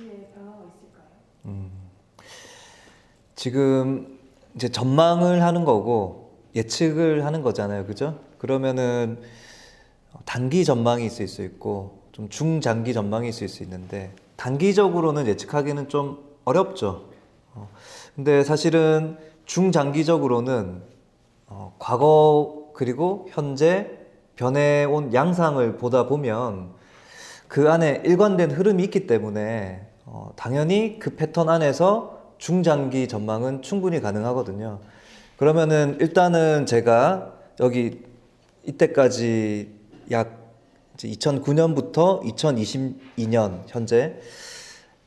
있을까요? 지금 이제 전망을 하는 거고 예측을 하는 거잖아요. 그죠? 그러면은 단기 전망이 있을 수 있고 좀 중장기 전망이 있을 수 있는데 단기적으로는 예측하기는 좀 어렵죠. 어, 근데 사실은 중장기적으로는 어, 과거 그리고 현재 변해온 양상을 보다 보면 그 안에 일관된 흐름이 있기 때문에 어, 당연히 그 패턴 안에서 중장기 전망은 충분히 가능하거든요. 그러면은 일단은 제가 여기 이때까지 약 2009년부터 2022년 현재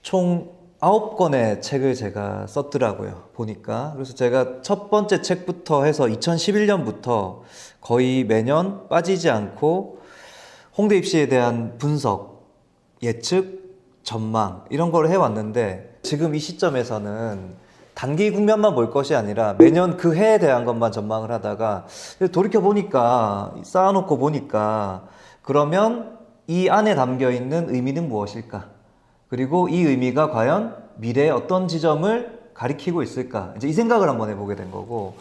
총 9권의 책을 제가 썼더라고요. 보니까. 그래서 제가 첫 번째 책부터 해서 2011년부터 거의 매년 빠지지 않고 홍대 입시에 대한 분석, 예측, 전망 이런 걸 해왔는데 지금 이 시점에서는 단기 국면만 볼 것이 아니라 매년 그 해에 대한 것만 전망을 하다가 돌이켜 보니까 쌓아놓고 보니까 그러면 이 안에 담겨 있는 의미는 무엇일까? 그리고 이 의미가 과연 미래에 어떤 지점을 가리키고 있을까? 이제 이 생각을 한번 해보게 된 거고.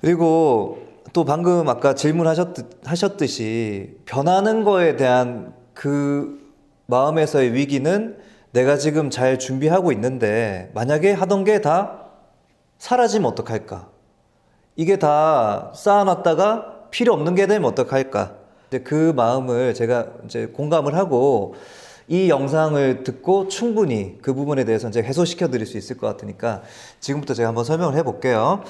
그리고 또 방금 아까 질문하셨듯이 변하는 거에 대한 그 마음에서의 위기는 내가 지금 잘 준비하고 있는데 만약에 하던 게 다 사라지면 어떡할까? 이게 다 쌓아놨다가 필요 없는 게 되면 어떡할까? 이제 그 마음을 제가 이제 공감을 하고 이 영상을 듣고 충분히 그 부분에 대해서 이제 해소시켜 드릴 수 있을 것 같으니까 지금부터 제가 한번 설명을 해 볼게요.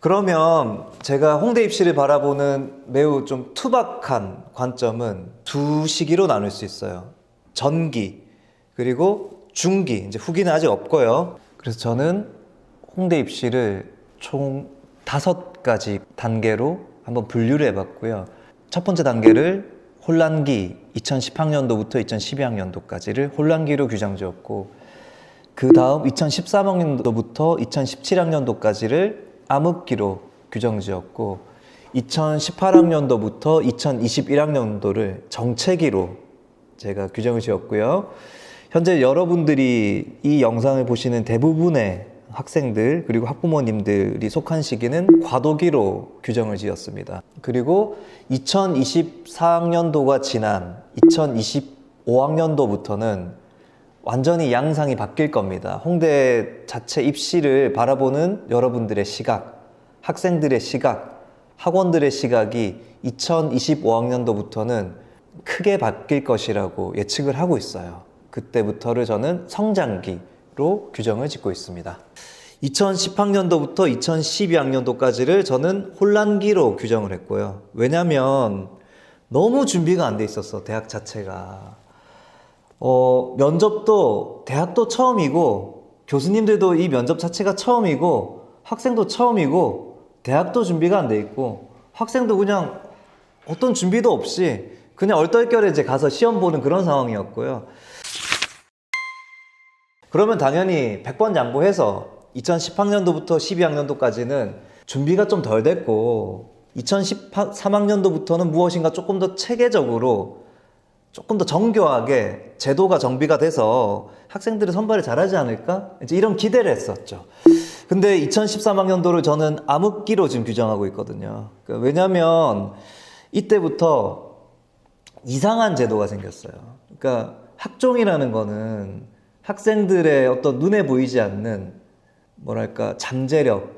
그러면 제가 홍대 입시를 바라보는 매우 좀 투박한 관점은 두 시기로 나눌 수 있어요. 전기 그리고 중기 이제 후기는 아직 없고요. 그래서 저는 홍대 입시를 총 다섯 가지 단계로 한번 분류를 해봤고요. 첫 번째 단계를 혼란기 2010학년도부터 2012학년도까지를 혼란기로 규정 지었고 그 다음 2013학년도부터 2017학년도까지를 암흑기로 규정지었고 2018학년도부터 2021학년도를 정체기로 제가 규정을 지었고요. 현재 여러분들이 이 영상을 보시는 대부분의 학생들 그리고 학부모님들이 속한 시기는 과도기로 규정을 지었습니다. 그리고 2024학년도가 지난 2025학년도부터는 완전히 양상이 바뀔 겁니다. 홍대 자체 입시를 바라보는 여러분들의 시각, 학생들의 시각, 학원들의 시각이 2025학년도부터는 크게 바뀔 것이라고 예측을 하고 있어요. 그때부터를 저는 성장기로 규정을 짓고 있습니다. 2010학년도부터 2012학년도까지를 저는 혼란기로 규정을 했고요. 왜냐면 너무 준비가 안 돼 있었어, 대학 자체가. 어, 면접도 대학도 처음이고 교수님들도 이 면접 자체가 처음이고 학생도 처음이고 대학도 준비가 안 돼 있고 학생도 그냥 어떤 준비도 없이 그냥 얼떨결에 이제 가서 시험 보는 그런 상황이었고요. 그러면 당연히 100번 양보해서 2010학년도부터 12학년도까지는 준비가 좀 덜 됐고 2013학년도부터는 무엇인가 조금 더 체계적으로 조금 더 정교하게 제도가 정비가 돼서 학생들이 선발을 잘하지 않을까? 이제 이런 기대를 했었죠. 근데 2013학년도를 저는 암흑기로 지금 규정하고 있거든요. 그 왜냐면 이때부터 이상한 제도가 생겼어요. 그러니까 학종이라는 거는 학생들의 어떤 눈에 보이지 않는 뭐랄까 잠재력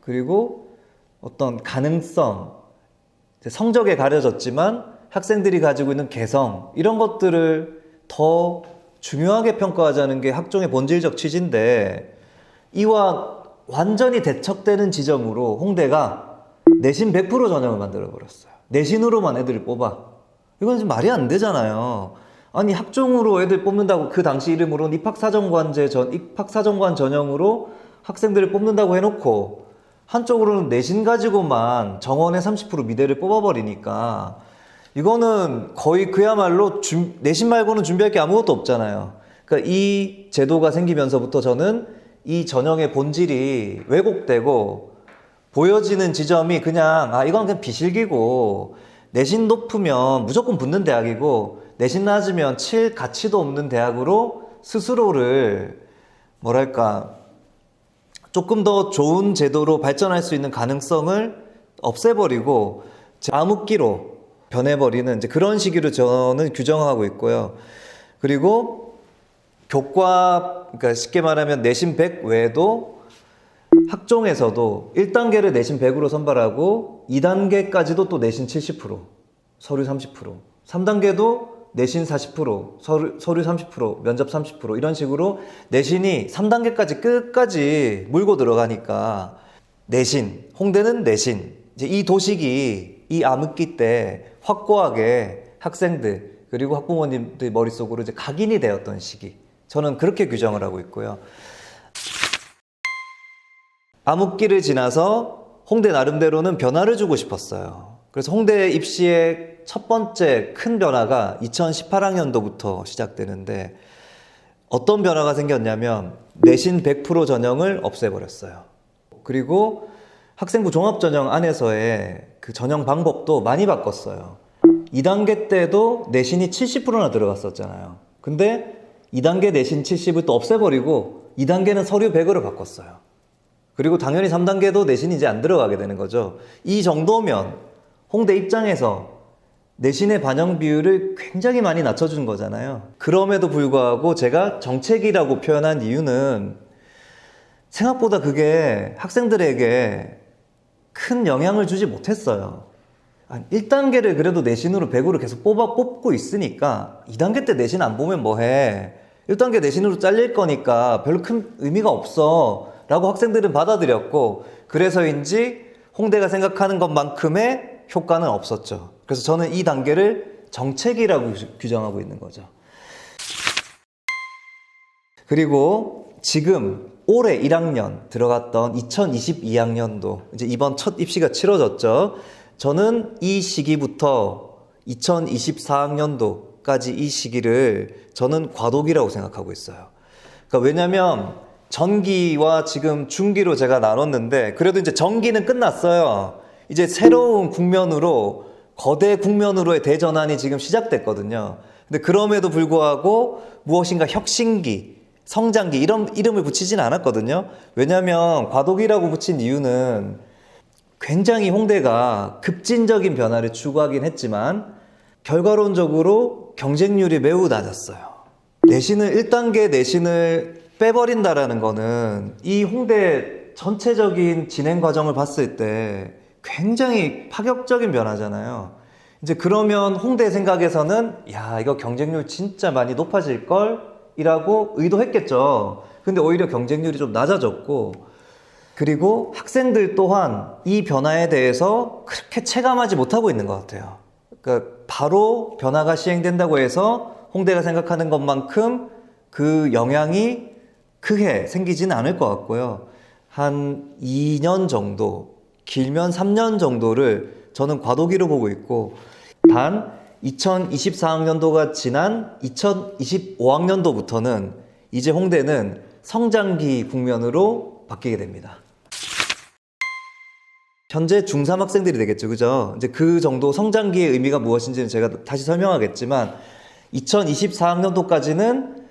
그리고 어떤 가능성 성적에 가려졌지만 학생들이 가지고 있는 개성 이런 것들을 더 중요하게 평가하자는 게 학종의 본질적 취지인데 이와 완전히 대척되는 지점으로 홍대가 내신 100% 전형을 만들어 버렸어요. 내신으로만 애들을 뽑아. 이건 지금 말이 안 되잖아요. 아니 학종으로 애들 뽑는다고 그 당시 이름으로는 입학사정관제 전 입학사정관 전형으로 학생들을 뽑는다고 해놓고 한쪽으로는 내신 가지고만 정원의 30% 미대를 뽑아버리니까 이거는 거의 그야말로 준- 내신 말고는 준비할 게 아무것도 없잖아요. 그러니까 이 제도가 생기면서부터 저는 이 전형의 본질이 왜곡되고 보여지는 지점이 그냥 아 이건 그냥 비실기고 내신 높으면 무조건 붙는 대학이고 내신 낮으면 칠 가치도 없는 대학으로 스스로를 뭐랄까 조금 더 좋은 제도로 발전할 수 있는 가능성을 없애버리고 암흑기로 변해버리는 이제 그런 시기로 저는 규정하고 있고요. 그리고 교과, 그러니까 쉽게 말하면 내신 100 외에도 학종에서도 1단계를 내신 100으로 선발하고 2단계까지도 또 내신 70%, 서류 30%, 3단계도 내신 40%, 서류, 서류 30%, 면접 30% 이런 식으로 내신이 3단계까지 끝까지 물고 들어가니까 내신, 홍대는 내신. 이제 이 도식이 이 암흑기 때 확고하게 학생들 그리고 학부모님들 머릿속으로 이제 각인이 되었던 시기. 저는 그렇게 규정을 하고 있고요. 암흑기를 지나서 홍대 나름대로는 변화를 주고 싶었어요. 그래서 홍대 입시의 첫 번째 큰 변화가 2018학년도부터 시작되는데 어떤 변화가 생겼냐면 내신 100% 전형을 없애버렸어요. 그리고 학생부 종합전형 안에서의 그 전형 방법도 많이 바꿨어요. 2단계 때도 내신이 70%나 들어갔었잖아요. 근데 2단계 내신 70을 또 없애버리고 2단계는 서류 100으로 바꿨어요. 그리고 당연히 3단계도 내신이 이제 안 들어가게 되는 거죠. 이 정도면 홍대 입장에서 내신의 반영 비율을 굉장히 많이 낮춰준 거잖아요. 그럼에도 불구하고 제가 정책이라고 표현한 이유는 생각보다 그게 학생들에게 큰 영향을 주지 못했어요. 1단계를 그래도 내신으로 100으로 계속 뽑아 뽑고 있으니까 2단계 때 내신 안 보면 뭐해. 1단계 내신으로 잘릴 거니까 별로 큰 의미가 없어. 라고 학생들은 받아들였고, 그래서인지 홍대가 생각하는 것만큼의 효과는 없었죠. 그래서 저는 이 단계를 정책이라고 규정하고 있는 거죠. 그리고 지금 올해 1학년 들어갔던 2022학년도 이제 이번 첫 입시가 치러졌죠. 저는 이 시기부터 2024학년도까지 이 시기를 저는 과도기라고 생각하고 있어요. 그러니까 왜냐면 전기와 지금 중기로 제가 나눴는데 그래도 이제 전기는 끝났어요. 이제 새로운 국면으로 거대 국면으로의 대전환이 지금 시작됐거든요. 근데 그럼에도 불구하고 무엇인가 혁신기, 성장기 이런 이름을 붙이진 않았거든요. 왜냐하면 과도기라고 붙인 이유는 굉장히 홍대가 급진적인 변화를 추구하긴 했지만 결과론적으로 경쟁률이 매우 낮았어요. 내신을 1단계 내신을 빼버린다라는 거는 이 홍대 전체적인 진행 과정을 봤을 때 굉장히 파격적인 변화잖아요. 이제 그러면 홍대 생각에서는 야, 이거 경쟁률 진짜 많이 높아질 걸 이라고 의도했겠죠. 근데 오히려 경쟁률이 좀 낮아졌고 그리고 학생들 또한 이 변화에 대해서 그렇게 체감하지 못하고 있는 것 같아요. 그러니까 바로 변화가 시행된다고 해서 홍대가 생각하는 것만큼 그 영향이 크게 생기지는 않을 것 같고요. 한 2년 정도, 길면 3년 정도를 저는 과도기로 보고 있고, 단 2024학년도가 지난 2025학년도부터는 이제 홍대는 성장기 국면으로 바뀌게 됩니다. 현재 중3 학생들이 되겠죠. 그죠? 이제 그 정도 성장기의 의미가 무엇인지는 제가 다시 설명하겠지만 2024학년도까지는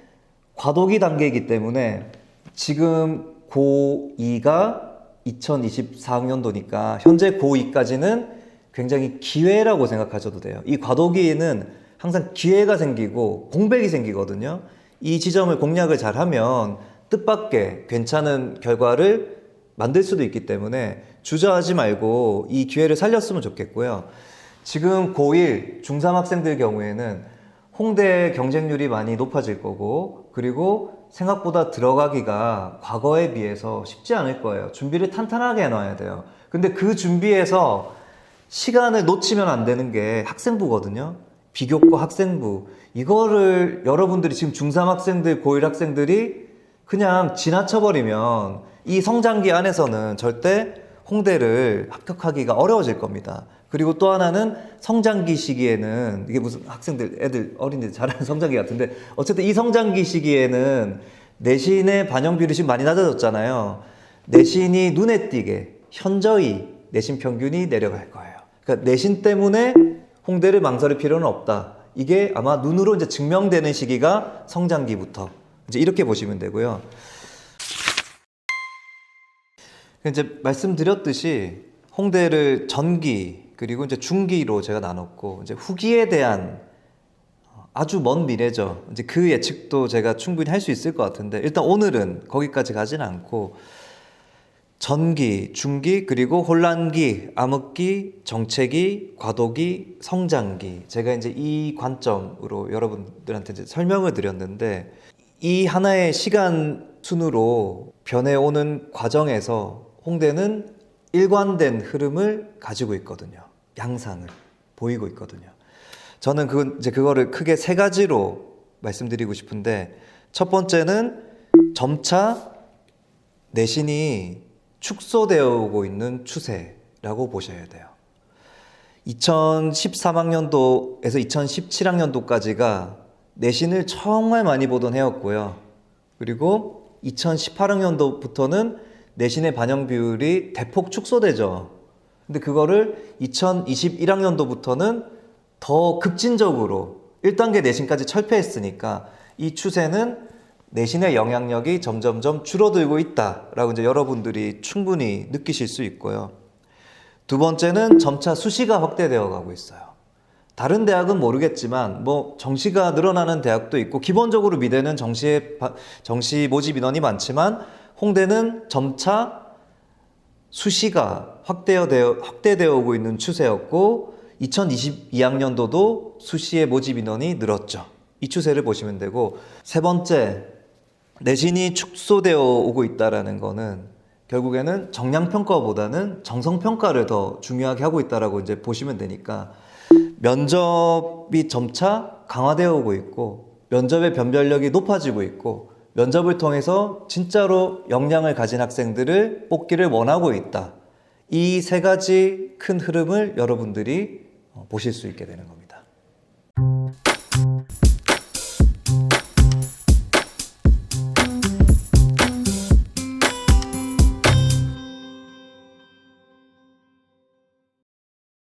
과도기 단계이기 때문에 지금 고2가 2024학년도니까 현재 고2까지는 굉장히 기회라고 생각하셔도 돼요. 이 과도기에는 항상 기회가 생기고 공백이 생기거든요. 이 지점을 공략을 잘 하면 뜻밖의 괜찮은 결과를 만들 수도 있기 때문에 주저하지 말고 이 기회를 살렸으면 좋겠고요. 지금 고1, 중3 학생들 경우에는 홍대 경쟁률이 많이 높아질 거고, 그리고 생각보다 들어가기가 과거에 비해서 쉽지 않을 거예요. 준비를 탄탄하게 해놔야 돼요. 근데 그 준비에서 시간을 놓치면 안 되는 게 학생부거든요. 비교과 학생부. 이거를 여러분들이 지금 중3 학생들, 고1 학생들이 그냥 지나쳐버리면 이 성장기 안에서는 절대 홍대를 합격하기가 어려워질 겁니다. 그리고 또 하나는 성장기 시기에는 이게 무슨 학생들, 애들, 어린이들 잘하는 성장기 같은데 어쨌든 이 성장기 시기에는 내신의 반영비율이 지금 많이 낮아졌잖아요. 내신이 눈에 띄게 현저히 내신 평균이 내려갈 거예요. 그러니까 내신 때문에 홍대를 망설일 필요는 없다. 이게 아마 눈으로 이제 증명되는 시기가 성장기부터 이제 이렇게 보시면 되고요. 이제 말씀드렸듯이 홍대를 전기 그리고 이제 중기로 제가 나눴고 이제 후기에 대한 아주 먼 미래죠. 이제 그 예측도 제가 충분히 할 수 있을 것 같은데 일단 오늘은 거기까지 가지는 않고 전기, 중기, 그리고 혼란기, 암흑기, 정체기, 과도기, 성장기. 제가 이제 이 관점으로 여러분들한테 이제 설명을 드렸는데 이 하나의 시간 순으로 변해오는 과정에서 홍대는 일관된 흐름을 가지고 있거든요. 양상을 보이고 있거든요. 저는 그 이제 그거를 크게 세 가지로 말씀드리고 싶은데 첫 번째는 점차 내신이 축소되어 오고 있는 추세라고 보셔야 돼요. 2013학년도에서 2017학년도까지가 내신을 정말 많이 보던 해였고요. 그리고 2018학년도부터는 내신의 반영 비율이 대폭 축소되죠. 근데 그거를 2021학년도부터는 더 급진적으로 1단계 내신까지 철폐했으니까 이 추세는 내신의 영향력이 점점점 줄어들고 있다라고 이제 여러분들이 충분히 느끼실 수 있고요. 두 번째는 점차 수시가 확대되어 가고 있어요. 다른 대학은 모르겠지만 뭐 정시가 늘어나는 대학도 있고 기본적으로 미대는 정시에 바- 정시 모집 인원이 많지만 홍대는 점차 수시가 확대되어 확대되어 오고 있는 추세였고 2022학년도도 수시의 모집 인원이 늘었죠. 이 추세를 보시면 되고 세 번째 내신이 축소되어 오고 있다라는 거는 결국에는 정량 평가보다는 정성 평가를 더 중요하게 하고 있다라고 이제 보시면 되니까 면접이 점차 강화되어 오고 있고 면접의 변별력이 높아지고 있고 면접을 통해서 진짜로 역량을 가진 학생들을 뽑기를 원하고 있다. 이 세 가지 큰 흐름을 여러분들이 어, 보실 수 있게 되는 겁니다.